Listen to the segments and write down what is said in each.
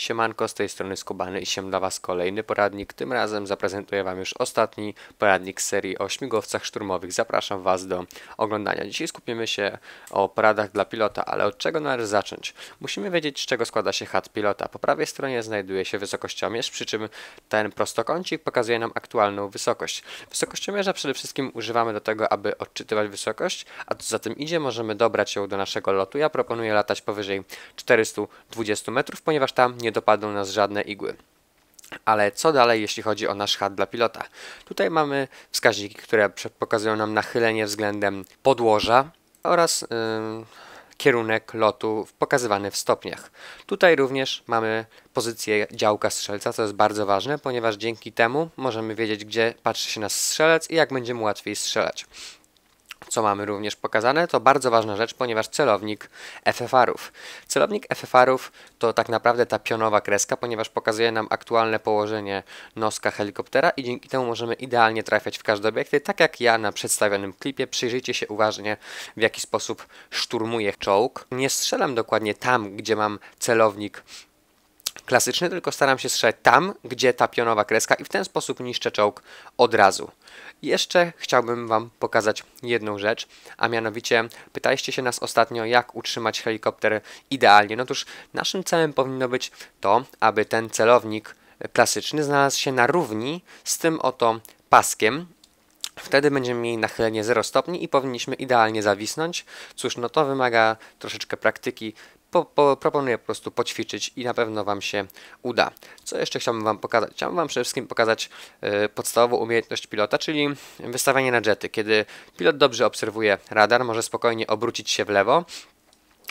Siemanko, z tej strony Skubany i się dla Was kolejny poradnik. Tym razem zaprezentuję Wam już ostatni poradnik serii o śmigłowcach szturmowych. Zapraszam Was do oglądania. Dzisiaj skupimy się o poradach dla pilota, ale od czego należy zacząć? Musimy wiedzieć, z czego składa się hat pilota. Po prawej stronie znajduje się wysokościomierz, przy czym ten prostokącik pokazuje nam aktualną wysokość. Wysokościomierza przede wszystkim używamy do tego, aby odczytywać wysokość, a co za tym idzie, możemy dobrać ją do naszego lotu. Ja proponuję latać powyżej 420 metrów, ponieważ tam nie dopadną nas żadne igły. Ale co dalej, jeśli chodzi o nasz hat dla pilota? Tutaj mamy wskaźniki, które pokazują nam nachylenie względem podłoża oraz yy, kierunek lotu pokazywany w stopniach. Tutaj również mamy pozycję działka strzelca, co jest bardzo ważne, ponieważ dzięki temu możemy wiedzieć, gdzie patrzy się nasz strzelec i jak będziemy łatwiej strzelać co mamy również pokazane, to bardzo ważna rzecz, ponieważ celownik FFR-ów. Celownik FFR-ów to tak naprawdę ta pionowa kreska, ponieważ pokazuje nam aktualne położenie noska helikoptera i dzięki temu możemy idealnie trafiać w każde obiekty, tak jak ja na przedstawionym klipie. Przyjrzyjcie się uważnie, w jaki sposób szturmuję czołg. Nie strzelam dokładnie tam, gdzie mam celownik klasyczny, tylko staram się strzelać tam, gdzie ta pionowa kreska i w ten sposób niszczę czołg od razu. Jeszcze chciałbym Wam pokazać jedną rzecz, a mianowicie pytaliście się nas ostatnio, jak utrzymać helikopter idealnie. No otóż naszym celem powinno być to, aby ten celownik klasyczny znalazł się na równi z tym oto paskiem, Wtedy będziemy mieli nachylenie 0 stopni i powinniśmy idealnie zawisnąć. Cóż, no to wymaga troszeczkę praktyki, po, po, proponuję po prostu poćwiczyć i na pewno Wam się uda. Co jeszcze chciałbym Wam pokazać? Chciałbym Wam przede wszystkim pokazać y, podstawową umiejętność pilota, czyli wystawianie na jety. Kiedy pilot dobrze obserwuje radar, może spokojnie obrócić się w lewo,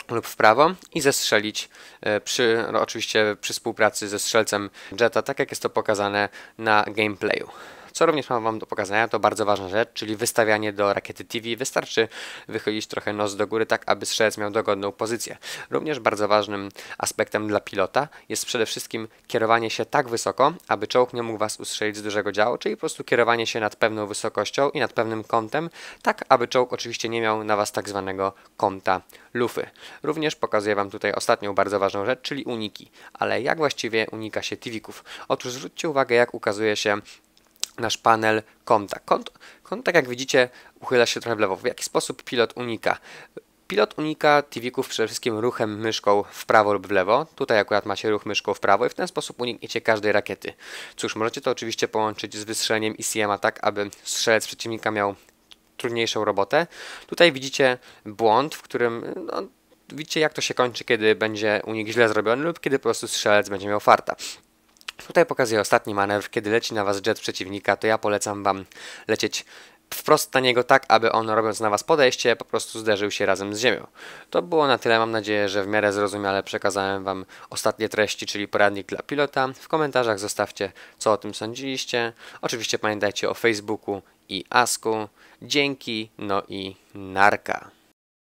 lub w prawo i zestrzelić e, przy, no oczywiście przy współpracy ze strzelcem jeta, tak jak jest to pokazane na gameplayu. Co również mam Wam do pokazania, to bardzo ważna rzecz, czyli wystawianie do rakiety TV. Wystarczy wychylić trochę nos do góry, tak aby strzelec miał dogodną pozycję. Również bardzo ważnym aspektem dla pilota jest przede wszystkim kierowanie się tak wysoko, aby czołg nie mógł Was ustrzelić z dużego działu, czyli po prostu kierowanie się nad pewną wysokością i nad pewnym kątem, tak aby czołg oczywiście nie miał na Was tak zwanego kąta lufy. Również pokazuję Wam tutaj ostatnią bardzo ważną rzecz, czyli uniki. Ale jak właściwie unika się tivików? Otóż zwróćcie uwagę, jak ukazuje się nasz panel konta. Kont, kont, tak jak widzicie, uchyla się trochę w lewo. W jaki sposób pilot unika? Pilot unika TV-ków przede wszystkim ruchem myszką w prawo lub w lewo. Tutaj akurat macie ruch myszką w prawo i w ten sposób unikniecie każdej rakiety. Cóż, możecie to oczywiście połączyć z wystrzeleniem ICM-a tak, aby strzelec przeciwnika miał trudniejszą robotę. Tutaj widzicie błąd, w którym no, widzicie jak to się kończy, kiedy będzie unik źle zrobiony lub kiedy po prostu strzelec będzie miał farta. Tutaj pokazuję ostatni manewr, kiedy leci na Was jet przeciwnika, to ja polecam Wam lecieć wprost na niego tak, aby on robiąc na Was podejście po prostu zderzył się razem z ziemią. To było na tyle, mam nadzieję, że w miarę zrozumiale przekazałem Wam ostatnie treści, czyli poradnik dla pilota. W komentarzach zostawcie, co o tym sądziliście. Oczywiście pamiętajcie o Facebooku i Asku. Dzięki, no i narka.